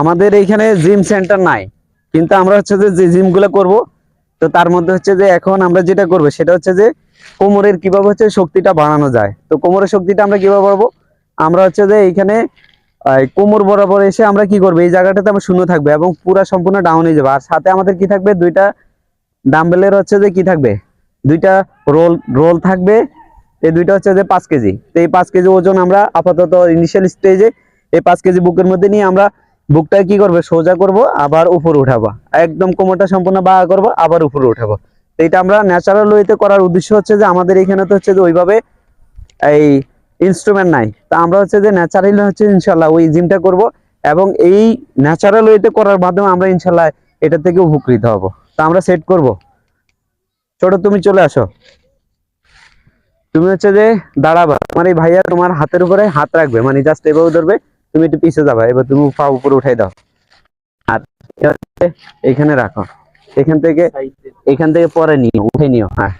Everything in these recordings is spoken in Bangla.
আমাদের এইখানে জিম সেন্টার নাই, কিন্তু আমরা হচ্ছে যে যে জিমগুলো করব, তো তার মধ্যে হচ্ছে যে এখন আমরা যেটা করব সেটা হচ্ছে যে কোমরের কীভাবে হচ্ছে শক্তিটা বাড়ানো যায়। তো কোমরের শক্তিটা আমরা কীভাবে বাড়বো? আমরা হচ্ছে যে এইখানে কোমর বরাবর এসে আমরা কি করব? এই জায়গাটাতে আমরা শূন্য থাকবে এবং পুরা সম্পূর্ণ ডাউন হয়ে যাবে। আর সাথে আমাদের কি থাকবে? দুইটা ডাম্বেলের হচ্ছে যে কি থাকবে? দুইটা রোল রোল থাকবে এই দুইটা হচ্ছে যে পাঁচ কেজি। তো এই পাঁচ কেজি ওজন আমরা আপাতত ইনিশিয়াল স্টেজে এই পাঁচ কেজি বুকের মধ্যে নিয়ে আমরা বুকটা কি করবে, সোজা করব, আবার উপরে উঠাবো। একদম কোমরটা সম্পূর্ণ বাঁকা করব, আবার উপরে উঠাবো। তো এটা আমরা ন্যাচারাল ওয়েতে করার উদ্দেশ্য হচ্ছে যে আমাদের এখানে তো হচ্ছে যে ওইভাবে এই ইনস্ট্রুমেন্ট নাই। তা আমরা হচ্ছে যে ন্যাচারালি হচ্ছে ইনশাল্লাহ ওই জিমটা করব এবং এই ন্যাচারাল ওয়েতে করার মাধ্যমে আমরা ইনশাল্লাহ এটা থেকে উপকৃত হব। তা আমরা সেট করব। ছোট, তুমি চলে আসো। তুমি হচ্ছে যে দাঁড়াবা, তোমার এই ভাইয়া তোমার হাতের উপরে হাত রাখবে মানে জাস্ট এভাবে ধরবে, তুমি একটু পিছিয়ে যাবা, এবার তুমি পা উপরে উঠাই দাও। আর এখানে রাখো, এখান থেকে এখান থেকে পরে নিও, উঠে নিও হ্যাঁ।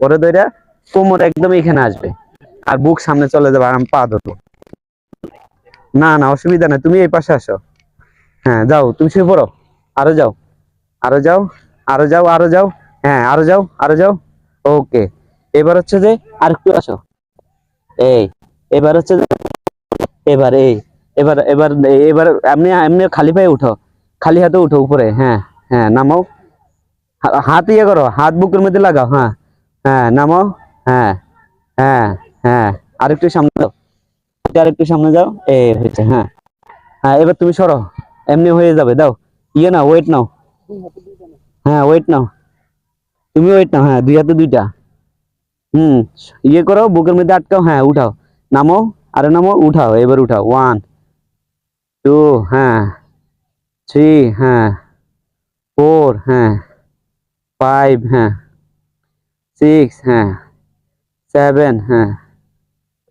পরে ধরে কোমর একদম এখানে আসবে, আর বুক সামনে চলে যাবে, আর আমি পা ধরবো। না না, অসুবিধা নাই, তুমি এই পাশে আসো। হ্যাঁ যাও, তুমি শুয়ে পড়ো, আরও যাও আরও যাও আরও যাও আরও যাও হ্যাঁ আরও যাও আরও যাও, ওকে। এবার হচ্ছে যে আর একটু আসো। এই, এবার হচ্ছে এবার এই, এবার এবার এবার এমনি এমনি খালি পায়ে উঠো। খালি হাতে উঠো উপরে হ্যাঁ হ্যাঁ নামাও। হাত ইয়ে করো, হাত বুকের মধ্যে লাগাও হ্যাঁ হ্যাঁ নামাও হ্যাঁ হ্যাঁ হ্যাঁ আরেকটু সামনে যাও। আরেকটু সামনে যাও এই হয়েছে হ্যাঁ হ্যাঁ এবার তুমি সরো। এমনি হয়ে যাবে, দাও ইয়ে নাও ওয়েট নাও। হ্যাঁ ওয়েট নাও। তুমি ওয়েট নাও হ্যাঁ দুই হাতে দুইটা। হুম ইয়ে করো বুকের মধ্যে আটকাও হ্যাঁ উঠাও। নামো আরে নামো উঠাও এবার উঠাও। ওয়ান টু হ্যাঁ থ্রি হ্যাঁ ফোর হ্যাঁ ফাইভ হ্যাঁ সিক্স হ্যাঁ সেভেন হ্যাঁ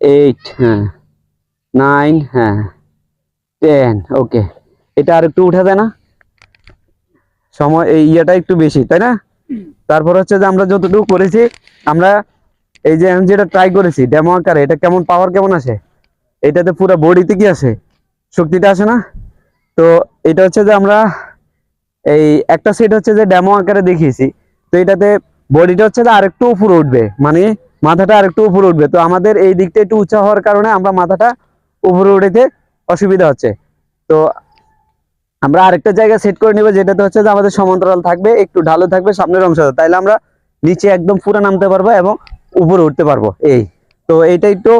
এইট হ্যাঁ নাইন হ্যাঁ টেন ওকে এটা আর একটু উঠা যায় না? সময় এই ইয়েটা একটু বেশি তাই না? তারপর হচ্ছে যে আমরা যতটুকু করেছি আমরা এই যে আমি যেটা ট্রাই করেছি ডেমো আকারে, এটা কেমন পাওয়ার কেমন আসে? এটাতে পুরো বডিতে কি আসে? শক্তিটা আসে না? তো এটা হচ্ছে যে আমরা এই একটা সেট হচ্ছে যে ডেমো আকারে দেখিয়েছি, তো এটাতে বডিটা হচ্ছে যে আরেকটু উপরে উঠবে মানে মাথাটা আরেকটু উপরে উঠবে। তো আমাদের এই দিকটা একটু উঁচা হওয়ার কারণে আমরা মাথাটা উপরে উঠেতে অসুবিধা হচ্ছে। তো আমরা আরেকটা জায়গা সেট করে নিব, যেটাতে হচ্ছে যে আমাদের সমান্তরাল থাকবে, একটু ঢালু থাকবে, সামনের অংশ তাইলে আমরা নিচে একদম পুরো নামতে পারব এবং উপরে উঠতে পারব, এই। তো এইটা একটু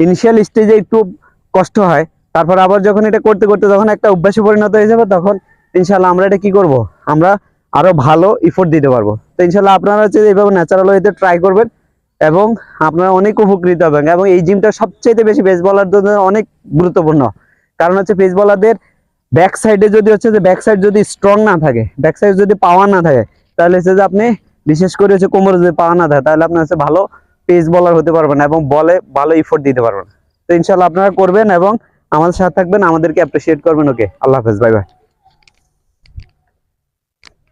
ইনিশিয়াল স্টেজে একটু কষ্ট হয়, তারপর আবার যখন এটা করতে করতে যখন একটা অভ্যাসে পরিণত হয়ে যাবে, তখন ইনশাল্লাহ আমরা এটা কি করব? আমরা আরও ভালো ইফোর্ট দিতে পারব। তো ইনশাল্লাহ আপনারা হচ্ছে এইভাবে ন্যাচারাল ওয়েতে ট্রাই করবেন এবং আপনারা অনেক উপকৃত হবেন এবং এই জিমটা সবচেয়ে বেশি বেস বলার জন্য অনেক গুরুত্বপূর্ণ। কারণ হচ্ছে পেস বলারদের ব্যাক সাইডে যদি হচ্ছে যে ব্যাক সাইড যদি স্ট্রং না থাকে ব্যাক সাইড যদি পাওয়ার না থাকে, তাহলে হচ্ছে যে আপনি বিশেষ করে হচ্ছে কোমরে যদি পাওয়া না থাকে তাহলে আপনার হচ্ছে ভালো পেস বলার হতে পারবেন এবং বলে ভালো ইফোর্ট দিতে পারবেন তো ইনশাল্লাহ আপনারা করবেন এবং আমাদের সাথে থাকবেন, আমাদেরকে অ্যাপ্রিসিয়েট করবেন। ওকে আল্লাহ হাফেজ বাই বাই